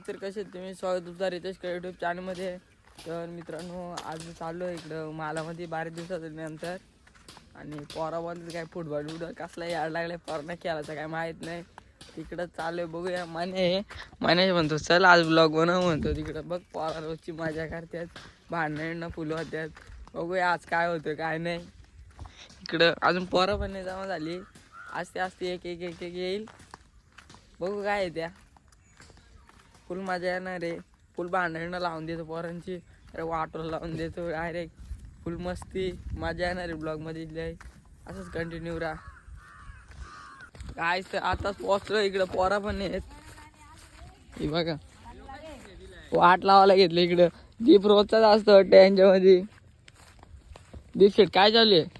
काय तर कसे तुम्ही? स्वागत तुमचा रितेश युट्यूब चॅनलमध्ये तर मित्रांनो आज चाललो आहे इकडं मालामध्ये बारा दिवसानंतर आणि पोरामध्ये काय फुटबॉल बिटबॉल कसला याड लागलाय पोरांना खेळायचं काय माहीत नाही. तिकडं चालू आहे बघूया. माने माने म्हणतो चल आज ब्लॉग बनव म्हणतो तिकडं. बघ पोरा रोजची मजा करतात भांडणं फुलं होत्यात बघूया आज काय होतं काय नाही. इकडं अजून पोरं पण नाही जमा झाली. आस्ते आस्ते एक एक एक एक येईल. बघू काय आहे त्या. फुल मजा येणार आहे. फुल भांडणं लावून देतो पोरांची. अरे वाटोला लावून देतो. डायरेक्ट फुल मस्ती मजा येणार आहे ब्लॉगमध्ये लय. असंच कंटिन्यू राहा. काय तर आताच पोचलो इकडं. पोरा पण आहेत. हे बघा. वाट लावायला घेतलं इकडं. दीप रोजचाच असतो वाटतं यांच्यामध्ये. दीप शेट काय चालू आहे?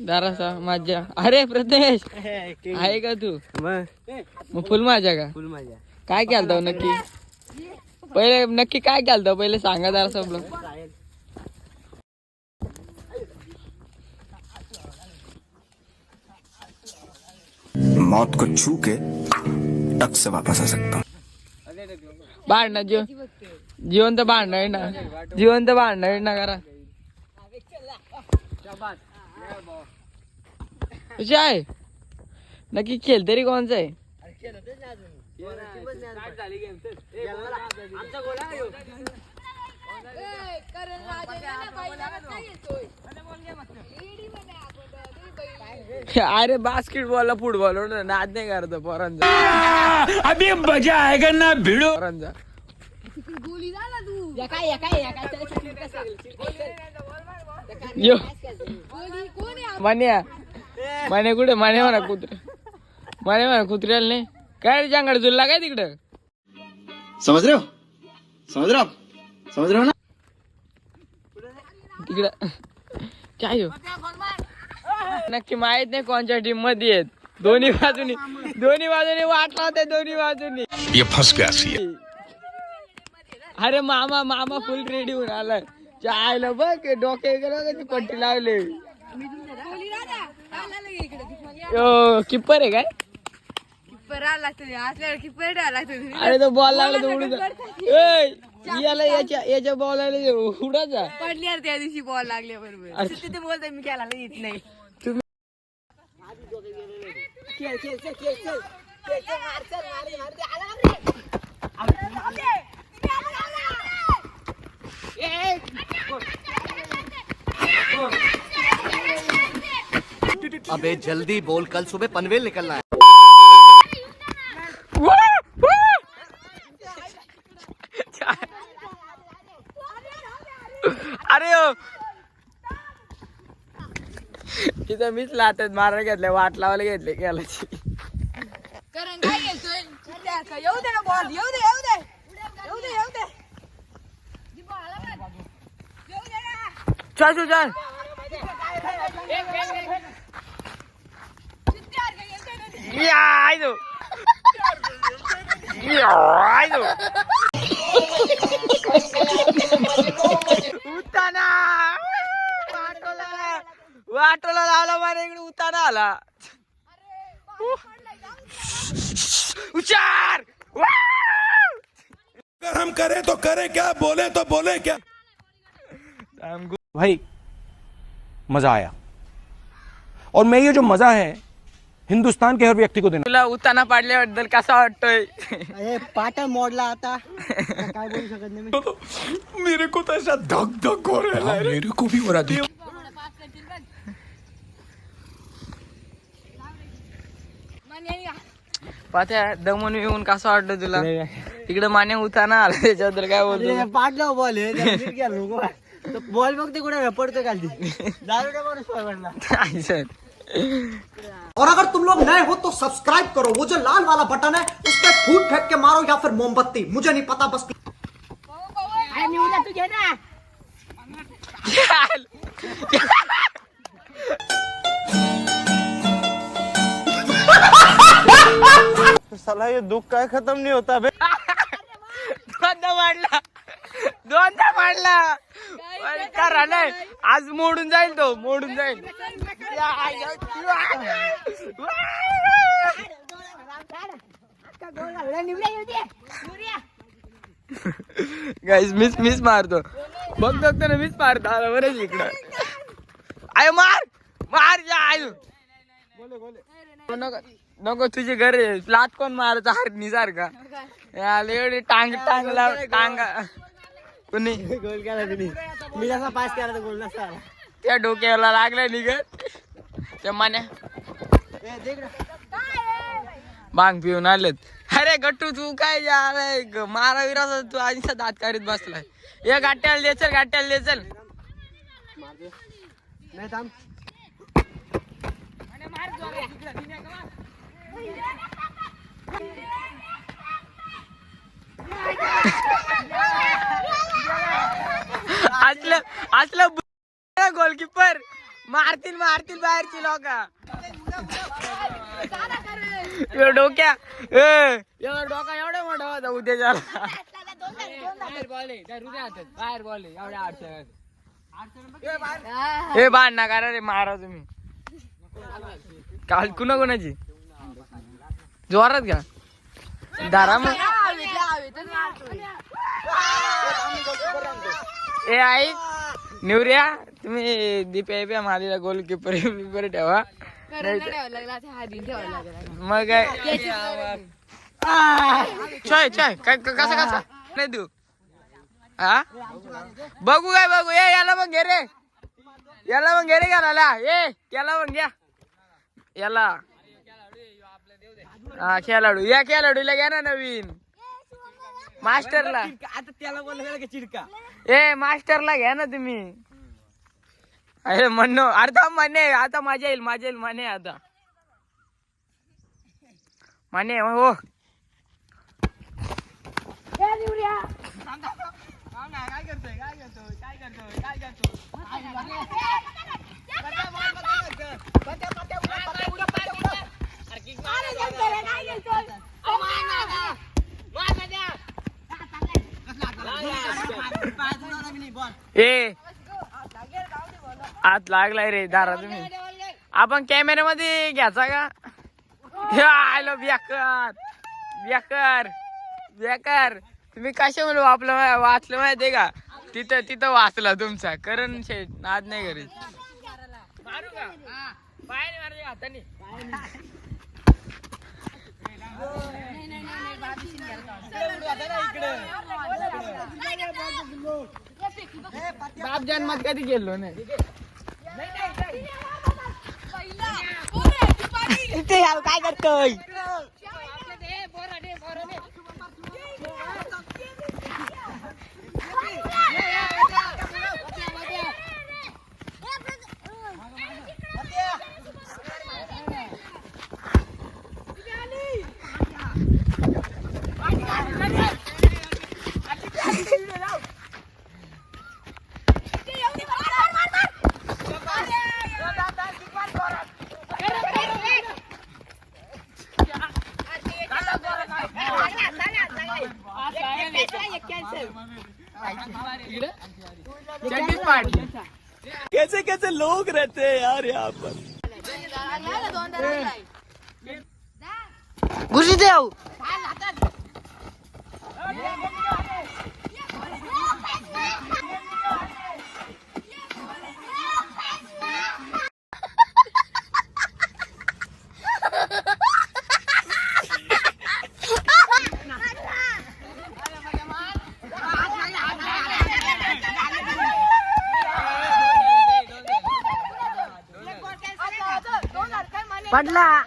दारासा मजा अरे प्रथमेश आहे का तू? मग. फुल माझ्या का? फुल मजा काय केलतो नक्की? पहिले नक्की काय केलतो पहिले सांगा जरा सबलं मौत को छू के टक से वापस आ सकता हूँ। भांडणं जीव जिवंत भांडणं आहे ना. जिवंत भांडणं आहे ना करा कशी आहे नक्की खेळ तरी कोणचं आहे? अरे बास्केटबॉल फुटबॉल नाद नाही करतो पोरांचा. अभी मजा आएगा ना भिड़ो. पोरांचा. यो मान्या. माने कुठे? माने म्हणा कुत्रे. माने म्हणा कुत्र्याला नाही. काय रे जांगड जुलला काय तिकडं? समझ रहे हो. समझ रहे हो आप. समझ रहे हो ना. तिकडं. काय हो? नक्की माहीत नाही कोणच्या टीममध्ये आहेत. दोन्ही बाजूनी दोन्ही बाजूनी वाट लावते दोन्ही बाजूनी. ये फंस गया सी अरे मामा मामा फुल रेडी होऊन आलाय. चायला बघ डोके ती पट्टी लावले. किप्पर आहे काय? अरे तो बॉल लागला तो उडून ए, याला याच्या याच्या बॉल उडाचा पडली त्या दिवशी बॉल लागल्या बरोबर. तिथे बोलतोय मी खेळायला येत नाही। अबे जल्दी बोल कल सुबह पनवेल निकलना है। तिथं मीच लाटत मारायला घेतलं वाट लावायला घेतले गेलाची कारण काय घेतोय येऊ दे ना बॉल येऊ दे येऊ दे येऊ दे येऊ दे येऊ दे ना. चल चल ते? या, आय तो. या, आय तो. उताना वाटोला वाटोला लावला मला इकडे उताना आला. उचार अगर हम करें तो करें क्या बोले तो बोले क्या? भाई मज़ा आया। और मैं ये जो मज़ा है हिंदुस्तान के हर व्यक्ति को देना। तुला उताना पाडल्याबद्दल कसा वाटतोय? अरे पाटा मोडला आता. काय बोलू शकत नाही मी. मेरे को तो ऐसा धक धक हो रहा है मेरे को भी हो रहा है मान्याने का? पात्या दमून येऊन कसं वाटतं तुला? तिकडे माने उताना आला त्याच्याबद्दल काय बोलतो? पाडला बॉल. तो बॉल बघते कुठे पडतो खाली. दारू नाही सर और अगर तुम लोग नए हो तो सब्सक्राइब करो। वो जो लाल वाला बटन है उस पर फूट फेंक के मारो या फिर मोमबत्ती। मुझे नहीं पता बस अरे मी उद्या तू ना. साला ये दुख काय खत्म नहीं होता बे दोनदा मांडला. दोनदा मांडला. पण करा नाही आज मोडून जाईल तो मोडून जाईल. या, या, या. गाईस मिस मिस मारतो. बघ बघतो ना मिस मारतो. आला बरं इकडं. आय मार मार या आयु नको नको तुझे घर आहे. लात कोण मारतो हरणी सारखा याला एवढी टांग टांग लाव टांग कुणी? गोल केला तिने. मी जसा पास केला गोल नसता. आला. त्या डोक्याला लागला निघत. त्या मान्या. भांग पिऊन आलेत. अरे गट्टू तू काय झालंय मारा विरा तू आधीचा दात काढीत बसलाय. ये गाट्याला दे चल गाट्याला दे चल. नाही थांब. असलं असलं गोलकीपर मारतील मारतील बाहेरची लोक. डोक्या. एवढा डोका एवढा मोठा होता उद्या बाहेर बॉल बाहेर बॉल एवढ्या अडचण हे बाहेर ना करा रे मारा तुम्ही. काल कुणा कुणाची? जोरात का दारा मग. ए आई निवऱ्या तुम्ही दीप्या बिप्या मारीला गोलकीपर बिपर ठेवा. मग काय? छय छय काय कसं कसं? नाही तू हा बघू काय बघू. ए याला मग घे रे. याला मग घे रे घालायला ए याला मग घ्या. याला. हा खेळाडू. या खेळाडूला घ्या ना नवीन. मास्टरला. आता त्याला बोललं का चिडका ए मास्टरला घ्या ना तुम्ही. अरे म्हणणं अर्धा मान्य आता मजा येईल मजा येईल माने आता. माने हो ए आत लागलाय रे दारा तुम्ही. आपण कॅमेऱ्यामध्ये घ्यायचा का? आलो बेकर बेकर बेकर तुम्ही कशामुळे आपलं वाचलं माहितीये का? तिथं तिथं वाचला तुमचा. करण शेठ नाद नाही घरी मारू का? पायाने मारायचे हाताने. बाप जन्मात कधी गेलो नाही. काय करतोय? घुसी देव पडला.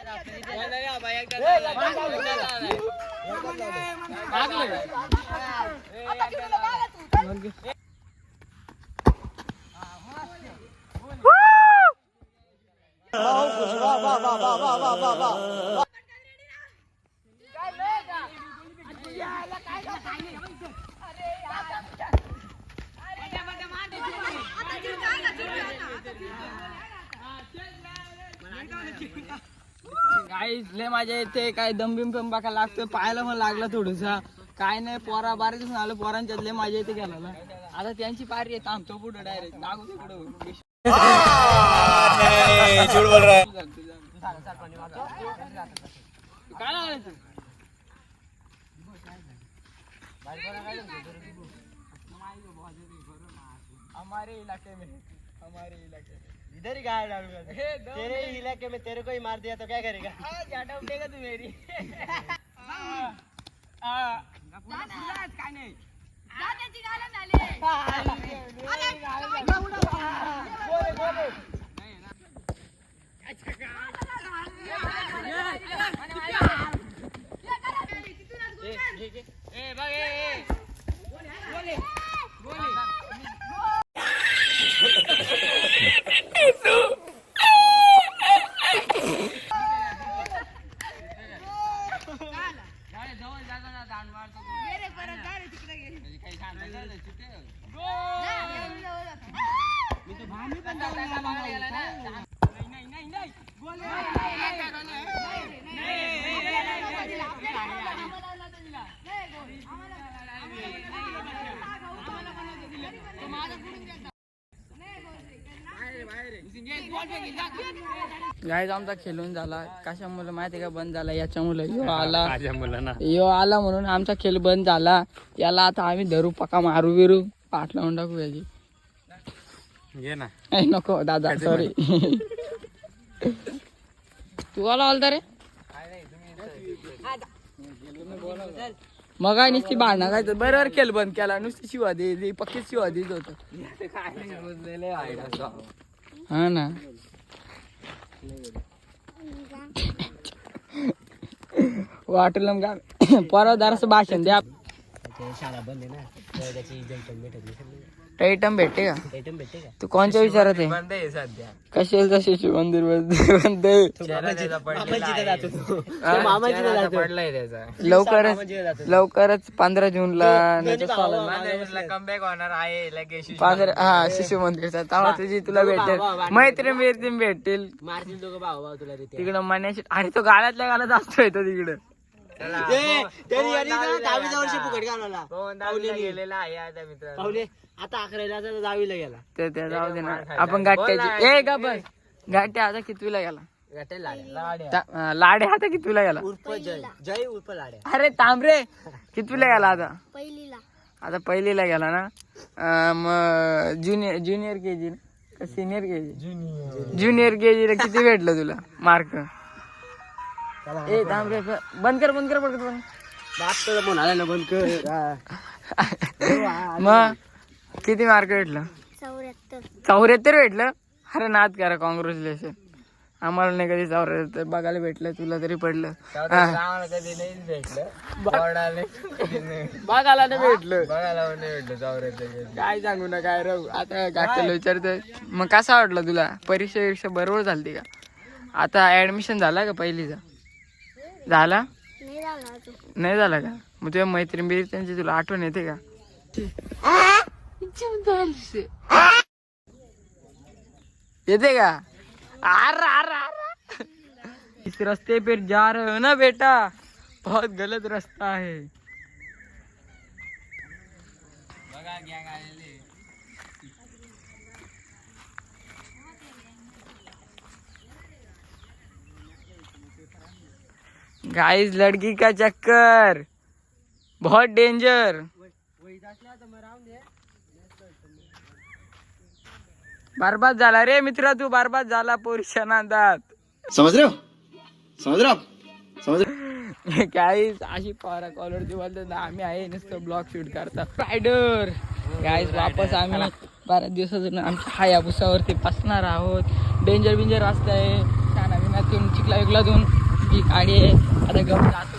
काही लय माझ्या इथे काय दम बिम पण बाका लागतोय. पायाला पण लागला थोडसा. काय नाही पोरा बारा दिवस आलं. पोरांच्यात लय माझ्या इथे गेला ना आता त्यांची पारी आहे थांबतो पुढे डायरेक्ट नागू तिकडं काय हमारे इलाके में. हमारे इलाके इधर ही गाय डालू तेरे इलाके में तेरे को ही मार दिया तो क्या करेगा? जाटा उठेगा तू मेरी। काय नाही जा त्याची गाला गाईज आमचा खेळून झाला. कशामुळे माहिती का बंद झाला? याच्यामुळे यो आला. यो आला म्हणून आमचा खेळ बंद झाला. याला आता आम्ही धरू पका मारू बिरू. पाठ लावून टाकू याची. घे ना. नको दादा सॉरी तू आला आलता रे? मग काय नुसती भांडणं काय तर बरोबर खेळ बंद केला. नुसती शिवा दे दे पक्की शिवा देत होत हा ना वाटलं का परवा जरासं भाषण द्या शाळा बंद आहे ना तर त्याची जंटन भेटत नाही टाइटम भेटते का? आयटम भेटते का? तू कोणच्या विचारात आहे? बंद आहे सध्या. कशाला शिशु मंदिर बंद आहे? तो. तो लवकरच लवकरच पंधरा जूनला कमबॅक होणार आहे लगेच पंधरा हा शिशु मंदिरचा. तेव्हा तुझी तुला भेटेल. मैत्रीण मैत्रीण भेटतील मारतील दोघं भाऊ भाऊ तुला रे ते. तिकडं मण्याशी अरे तो गाळ्यातल्या गाळ्यात असतोय तो तिकडं. फुकट घालवला. दहावीला गेलेला आहे आता मित्र पाहुले आता अकराला आता दहावीला गेला. ते त्या जाऊ दे ना. आपण गाठ्याची ए गा बस. गाठ्या आता कितवीला गेला? ता- अं, लाडे आता कितवीला गेला? उर्फ जय. जय उर्फ लाड्या. अरे तांबरे. कितवीला गेला आता? पहिलीला. आता पहिलीला गेला ना? अं, मग ज्युनियर ज्युनियर के जी का सिनियर के जी? ज्युनियर के जीला किती भेटलं तुला? मार्क ए तांबरे ब- बंद कर बंद कर पडकत बंद बाप तर म्हणाला ना बंद कर. मग किती मार्क भेटलं? चौऱ्याहत्तर. भेटलं? अरे नाद करा कॉंग्रॅच्युलेशन आम्हाला नाही कधी चौऱ्याहत्तर बघायला भेटलं तुला तरी पडलं. बघायला नाही भेटलं. बघायला पण नाही भेटलं चौऱ्याहत्तर काय सांगू ना काय राहू आता गाठलेलं विचारतोय? मग कसा वाटलं तुला? परीक्षा परीक्षा बरोबर झालती का? आता ऍडमिशन झाला का पहिलीचा? झाला? झाला नाही झाला का? मग तुझ्या मैत्रीण बिरी त्यांची तुला आठवण येते का? येते का आर आर आर इस रास्ते पे जा रहे हो ना बेटा बहुत गलत रास्ता है गाइस लड़की का चक्कर बहुत डेंजर बर्बाद झाला रे मित्र तू बर्बाद झाला पोरीच्या नादात हो रहे हो आप समझ रहे गाईज अशी पारा कॉलरची बोलतात ना आम्ही आहे नुसतं ब्लॉग शूट करता रायडर गाईज वापस आम्ही बारा दिवसातून आमच्या हायाबुसावरती बसणार आहोत. डेंजर बिंजर रस्ता आहे. शाना बिनातून चिखला विकलातून ही गाडी आहे आता जातो.